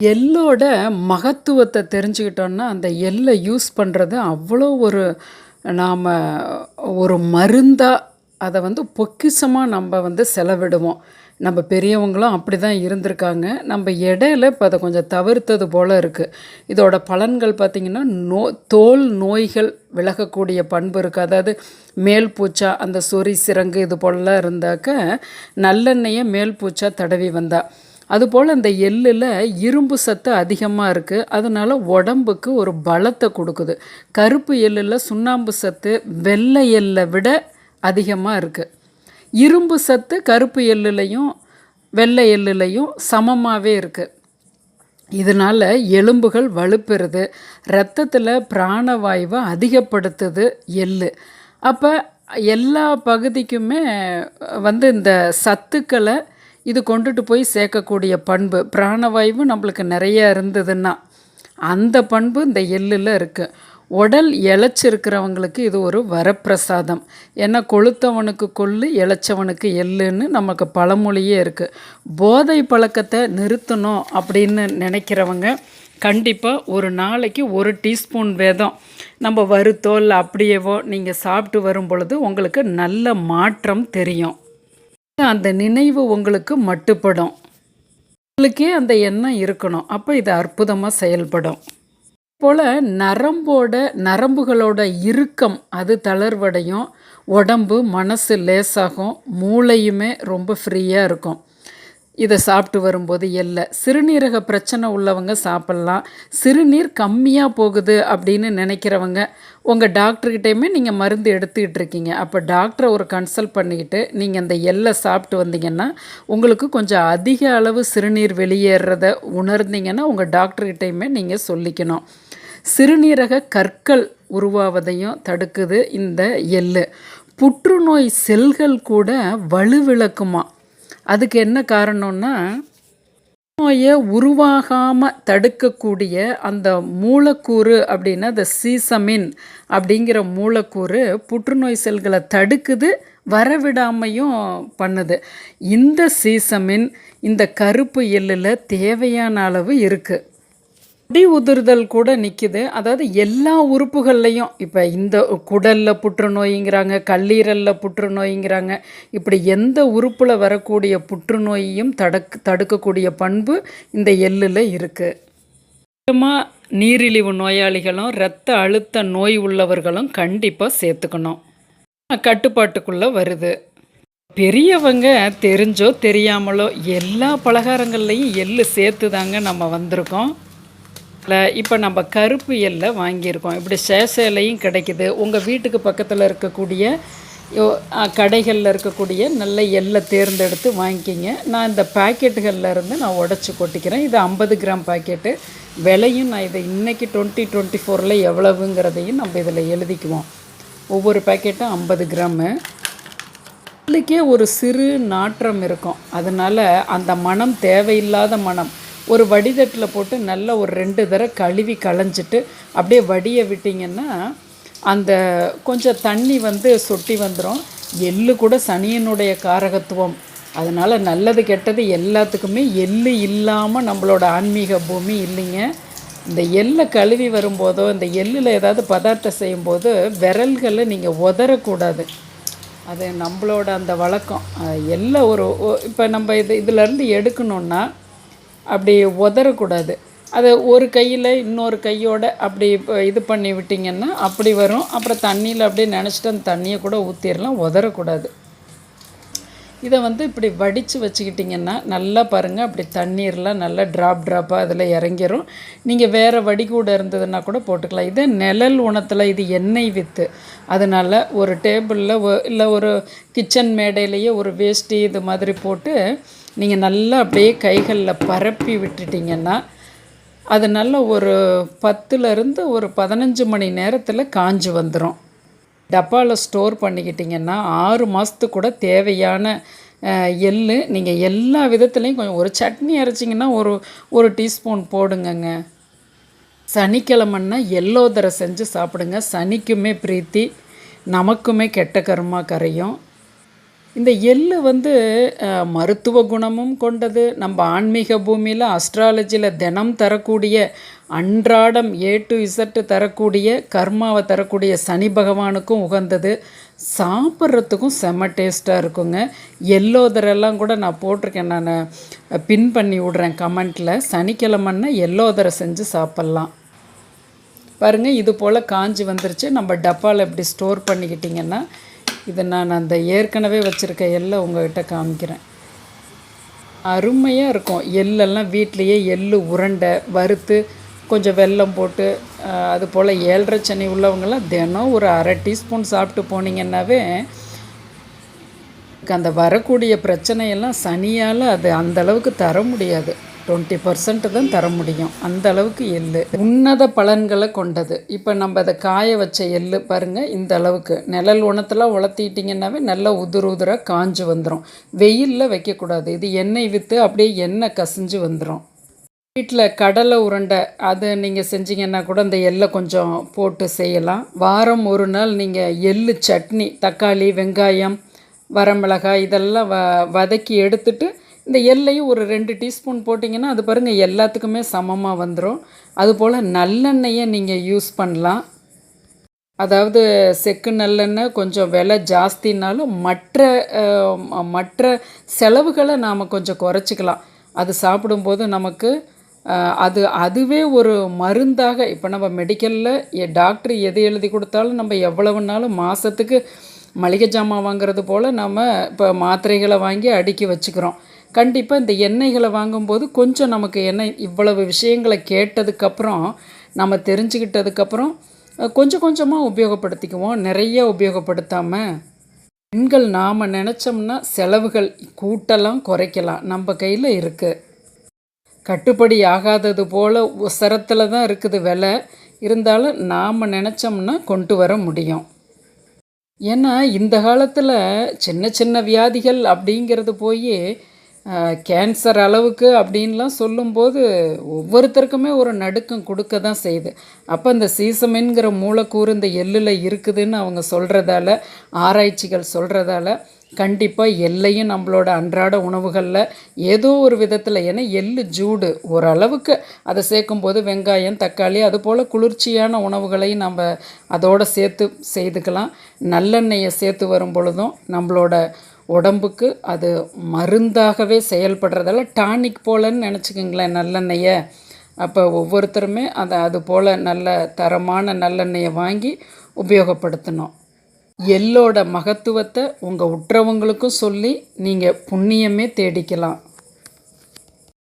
எள்ளோட மகத்துவத்தை தெரிஞ்சுக்கிட்டோன்னா அந்த எள்ளை யூஸ் பண்ணுறது அவ்வளோ ஒரு நாம் ஒரு மருந்தாக அதை வந்து பொக்கிஷமாக நம்ம வந்து செலவிடுவோம். நம்ம பெரியவங்களும் அப்படி தான் இருந்திருக்காங்க. நம்ம இடையில இப்போ அதை கொஞ்சம் தவிர்த்தது போல் இருக்குது இதோட பலன்கள் பார்த்திங்கன்னா நோ தோல் நோய்கள் விலகக்கூடிய பண்பு இருக்குது அதாவது மேல் பூச்சா அந்த சொறி சிறங்கு இது போலலாம் இருந்தாக்க நல்லெண்ணெயை மேல் பூச்சா தடவி வந்தால் அதுபோல் இந்த எள்ளில் இரும்பு சத்து அதிகமாக இருக்குது அதனால் உடம்புக்கு ஒரு பலத்தை கொடுக்குது. கருப்பு எள்ளில் சுண்ணாம்பு சத்து வெள்ளை எல்லை விட அதிகமாக இருக்குது இரும்பு சத்து கருப்பு எள்ளுலையும் வெள்ளை எள்ளுலையும் சமமாகவே இருக்குது இதனால் எலும்புகள் வலுப்பெறுது. ரத்தத்தில் பிராணவாயுவை அதிகப்படுத்துது எள்ளு. அப்போ எல்லா பகுதிக்குமே வந்து இந்த சத்துக்களை இது கொண்டுட்டு போய் சேர்க்கக்கூடிய பண்பு. பிராணவாயு நம்மளுக்கு நிறைய இருந்ததுன்னா அந்த பண்பு இந்த எள்ளில் இருக்குது உடல் இழைச்சிருக்கிறவங்களுக்கு இது ஒரு வரப்பிரசாதம். ஏன்னா கொளுத்தவனுக்கு கொள்ளு இழைச்சவனுக்கு எள்ளுன்னு நமக்கு பழமொழியே இருக்குது போதை பழக்கத்தை நிறுத்தணும் அப்படின்னு நினைக்கிறவங்க கண்டிப்பாக ஒரு நாளைக்கு ஒரு டீஸ்பூன் வேதம் நம்ம வறுத்தோ இல்லை அப்படியேவோ நீங்கள் சாப்பிட்டு வரும் பொழுது உங்களுக்கு நல்ல மாற்றம் தெரியும். அந்த நினைவு உங்களுக்கு மட்டுப்படும். உங்களுக்கே அந்த எண்ணம் இருக்கணும். அப்போ இது அற்புதமாக செயல்படும். போல் நரம்போட நரம்புகளோட இறுக்கம் அது தளர்வடையும். உடம்பு மனசு லேசாகும். மூளையுமே ரொம்ப ஃப்ரீயாக இருக்கும். இதை சாப்பிட்டு வரும்போது எல்லை. சிறுநீரக பிரச்சனை உள்ளவங்க சாப்பிட்லாம். சிறுநீர் கம்மியாக போகுது அப்படின்னு நினைக்கிறவங்க உங்கள் டாக்டர்கிட்டையுமே நீங்கள் மருந்து எடுத்துக்கிட்டு இருக்கீங்க. அப்போ டாக்டரை ஒரு கன்சல்ட் பண்ணிக்கிட்டு நீங்கள் அந்த எல்லை சாப்பிட்டு வந்தீங்கன்னா உங்களுக்கு கொஞ்சம் அதிக அளவு சிறுநீர் வெளியேறத உணர்ந்தீங்கன்னா உங்கள் டாக்டர்கிட்டையுமே நீங்கள் சொல்லிக்கணும். சிறுநீரக கற்கள் உருவாவதையும் தடுக்குது இந்த எள்ளு புற்றுநோய் செல்கள் கூட வலுவிளக்குமா அதுக்கு என்ன காரணம்னா நோயை உருவாகாமல் தடுக்கக்கூடிய அந்த மூலக்கூறு அப்படின்னா அந்த சீசமின் அப்படிங்கிற மூலக்கூறு புற்றுநோய் செல்களை தடுக்குது வரவிடாமையும் பண்ணுது. இந்த சீசமின் இந்த கருப்பு எள்ளில் தேவையான அளவு இருக்குது முடி உதிர்தல் கூட நிற்கிது அதாவது எல்லா உறுப்புகள்லையும் இப்போ இந்த குடலில் புற்றுநோய்ங்கிறாங்க கல்லீரலில் புற்றுநோய்ங்கிறாங்க இப்படி எந்த உறுப்பில் வரக்கூடிய புற்றுநோயையும் தடுக் தடுக்கக்கூடிய பண்பு இந்த எள்ளில் இருக்குது முக்கியமாக நீரிழிவு நோயாளிகளும் இரத்த அழுத்த நோய் உள்ளவர்களும் கண்டிப்பாக சேர்த்துக்கணும். கட்டுப்பாட்டுக்குள்ளே வருது. பெரியவங்க தெரிஞ்சோ தெரியாமலோ எல்லா பலகாரங்கள்லையும் எள்ளு சேர்த்து தாங்க நம்ம வந்திருக்கோம். இப்போ நம்ம கருப்பு எல்லை வாங்கியிருக்கோம். இப்படி சேசையிலையும் கிடைக்குது. உங்கள் வீட்டுக்கு பக்கத்தில் இருக்கக்கூடிய கடைகளில் இருக்கக்கூடிய நல்ல எல்லை தேர்ந்தெடுத்து வாங்கிக்கிங்க. நான் இந்த பாக்கெட்டுகளில் இருந்து நான் உடச்சி கொட்டிக்கிறேன். இது ஐம்பது கிராம் பாக்கெட்டு. விலையும் நான் இதை இன்றைக்கி டுவெண்ட்டி டுவெண்ட்டி ஃபோரில் எவ்வளவுங்கிறதையும் நம்ம இதில் எழுதிக்குவோம். ஒவ்வொரு பாக்கெட்டும் ஐம்பது கிராமு. உள்ளுக்கே ஒரு சிறு நாற்றம் இருக்கும். அதனால் அந்த மனம் தேவையில்லாத மனம் ஒரு வடிதட்டில் போட்டு நல்லா ஒரு ரெண்டு தடவை கழுவி களைஞ்சிட்டு அப்படியே வடியை விட்டிங்கன்னா அந்த கொஞ்சம் தண்ணி வந்து சொட்டி வந்துடும் எள்ளு கூட சனியனுடைய காரகத்துவம். அதனால் நல்லது கெட்டது எல்லாத்துக்குமே எள்ளு இல்லாமல் நம்மளோட ஆன்மீக பூமி இல்லைங்க. இந்த எள்ளை கழுவி வரும்போதோ இந்த எள்ளில் ஏதாவது பதார்த்தம் செய்யும்போது விரல்களை நீங்கள் உதறக்கூடாது. அது நம்மளோட அந்த வழக்கம். எல்லாம் ஒரு இப்போ நம்ம இது இதிலேருந்து எடுக்கணுன்னா அப்படி உதறக்கூடாது. அதை ஒரு கையில் இன்னொரு கையோட அப்படி இது பண்ணி விட்டிங்கன்னா அப்படி வரும். அப்புறம் தண்ணியில் அப்படியே நினச்சிட்டு அந்த தண்ணியை கூட ஊற்றிடலாம் உதறக்கூடாது. இதை வந்து இப்படி வடித்து வச்சுக்கிட்டிங்கன்னா நல்லா பாருங்கள் அப்படி தண்ணீர்லாம் நல்லா ட்ராப் ட்ராப்பாக அதில் இறங்கிரும். நீங்கள் வேறு வடிகூட இருந்ததுன்னா கூட போட்டுக்கலாம். இது நிழல் உணத்தில் இது எண்ணெய் விற்று அதனால் ஒரு டேபிளில் இல்லை ஒரு கிச்சன் மேடையிலேயே ஒரு வேஷ்டி இது மாதிரி போட்டு நீங்கள் நல்லா அப்படியே கைகளில் பரப்பி விட்டுட்டிங்கன்னா அது நல்ல ஒரு பத்துலேருந்து ஒரு பதினஞ்சு மணி நேரத்தில் காஞ்சி வந்துடும் டப்பாவில் ஸ்டோர் பண்ணிக்கிட்டிங்கன்னா ஆறு மாதத்துக்கு கூட தேவையான எள் நீங்கள் எல்லா விதத்துலேயும் கொஞ்சம் ஒரு சட்னி அரைச்சிங்கன்னா ஒரு ஒரு டீஸ்பூன் போடுங்கங்க. சனிக்கிழமன்னா எல்லோதரை செஞ்சு சாப்பிடுங்க. சனிக்குமே பிரீத்தி நமக்குமே கெட்ட கருமா கரையும். இந்த எள்ளு வந்து மருத்துவ குணமும் கொண்டது. நம்ம ஆன்மீக பூமியில் அஸ்ட்ராலஜியில் தினம் தரக்கூடிய அன்றாடம் ஏ டு இசட்டு தரக்கூடிய கர்மாவை தரக்கூடிய சனி பகவானுக்கும் உகந்தது. சாப்பிட்றதுக்கும் செம டேஸ்ட்டாக இருக்குங்க. எல்லோதரெல்லாம் கூட நான் போட்டிருக்கேன். நான் பின் பண்ணி விட்றேன் கமெண்ட்டில் சனிக்கிழமைன்னா எல்லோதரை செஞ்சு சாப்பிட்லாம். பாருங்கள் இது போல் காஞ்சி வந்துருச்சு. நம்ம டப்பாவில் இப்படி ஸ்டோர் பண்ணிக்கிட்டிங்கன்னா இதை நான் அந்த ஏற்கனவே வச்சுருக்க எல்லை உங்கள்கிட்ட காமிக்கிறேன். அருமையாக இருக்கும். எள்ளெல்லாம் வீட்லேயே எள்ளு உருண்டை வறுத்து கொஞ்சம் வெல்லம் போட்டு அது போல் ஏழரை சனி உள்ளவங்கெல்லாம் தினம் ஒரு அரை டீஸ்பூன் சாப்பிட்டு போனீங்கன்னாவே அந்த வரக்கூடிய பிரச்சனையெல்லாம் சனியால் அது அந்த அளவுக்கு தர முடியாது. டுவெண்ட்டி பர்சன்ட் தான் தர முடியும். அந்த அளவுக்கு எள்ளு. உன்னத பலன்களை கொண்டது. இப்போ நம்ம அதை காய வச்ச எள்ளு பாருங்கள் இந்த அளவுக்கு. நிழல் உணத்தெல்லாம் வளர்த்திட்டிங்கன்னாவே நல்லா உதிர் உதிராக காஞ்சு வந்துடும் வெயிலில் வைக்கக்கூடாது. இது எண்ணெய் விற்று அப்படியே எண்ணெய் கசிஞ்சு வந்துடும் வீட்டில் கடலை உருண்டை அது நீங்கள் செஞ்சீங்கன்னா கூட அந்த எள்ளை கொஞ்சம் போட்டு செய்யலாம். வாரம் ஒரு நாள் நீங்கள் எள்ளு சட்னி தக்காளி வெங்காயம் வரமிளகாய் இதெல்லாம் வ வதக்கி எடுத்துட்டு இந்த எள்ளையும் ஒரு ரெண்டு டீஸ்பூன் போட்டிங்கன்னா அது பாருங்கள் எல்லாத்துக்குமே சமமாக வந்துடும் அதுபோல் நல்லெண்ணெயை நீங்கள் யூஸ் பண்ணலாம். அதாவது செக்கு நல்லெண்ணெய் கொஞ்சம் விலை ஜாஸ்தினாலும் மற்ற மற்ற செலவுகளை நாம் கொஞ்சம் குறைச்சிக்கலாம். அது சாப்பிடும்போது நமக்கு அது அதுவே ஒரு மருந்தாக இப்போ நம்ம மெடிக்கலில் டாக்டர் எது எழுதி கொடுத்தாலும் நம்ம எவ்வளவுனாலும் மாதத்துக்கு மளிகை ஜாமான் வாங்குறது போல் நம்ம இப்போ மாத்திரைகளை வாங்கி அடுக்கி வச்சுக்கிறோம். கண்டிப்பாக இந்த எண்ணெய்களை வாங்கும்போது கொஞ்சம் நமக்கு எண்ணெய் இவ்வளவு விஷயங்களை கேட்டதுக்கப்புறம் நம்ம தெரிஞ்சுக்கிட்டதுக்கப்புறம் கொஞ்சம் கொஞ்சமாக உபயோகப்படுத்திக்குவோம். நிறைய உபயோகப்படுத்தாமல் பெண்கள் நாம் நினச்சோம்னா செலவுகள் கூட்டலாம் குறைக்கலாம். நம்ம கையில் இருக்குது கட்டுப்படி ஆகாதது போல் உசரத்தில் தான் இருக்குது விலை. இருந்தாலும் நாம் நினச்சோம்னா கொண்டு வர முடியும். ஏன்னா இந்த காலத்தில் சின்ன சின்ன வியாதிகள் அப்படிங்கிறது போய் கேன்சர் அளவுக்கு அப்படின்லாம் சொல்லும்போது ஒவ்வொருத்தருக்குமே ஒரு நடுக்கம் கொடுக்க தான் செய்யுது. அப்போ இந்த சீசமின்கிற மூலக்கூறு இந்த எள்ளில் இருக்குதுன்னு அவங்க சொல்கிறதால ஆராய்ச்சிகள் சொல்கிறதால கண்டிப்பாக எல்லையும் நம்மளோட அன்றாட உணவுகளில் ஏதோ ஒரு விதத்தில் ஏன்னா எள்ளு ஜூடு ஓரளவுக்கு அதை சேர்க்கும்போது வெங்காயம் தக்காளி அதுபோல் குளிர்ச்சியான உணவுகளையும் நம்ம அதோடு சேர்த்து செய்துக்கலாம். நல்லெண்ணெயை சேர்த்து வரும் பொழுதும் நம்மளோட உடம்புக்கு அது மருந்தாகவே செயல்படுறதால டானிக் போலன்னு நினச்சிக்கோங்களேன் நல்லெண்ணெயை. அப்போ ஒவ்வொருத்தருமே அதை அது போல் நல்ல தரமான நல்லெண்ணெயை வாங்கி உபயோகப்படுத்தணும். எள்ளோட மகத்துவத்தை உங்கள் உற்றவங்களுக்கும் சொல்லி நீங்கள் புண்ணியமே தேடிக்கலாம்.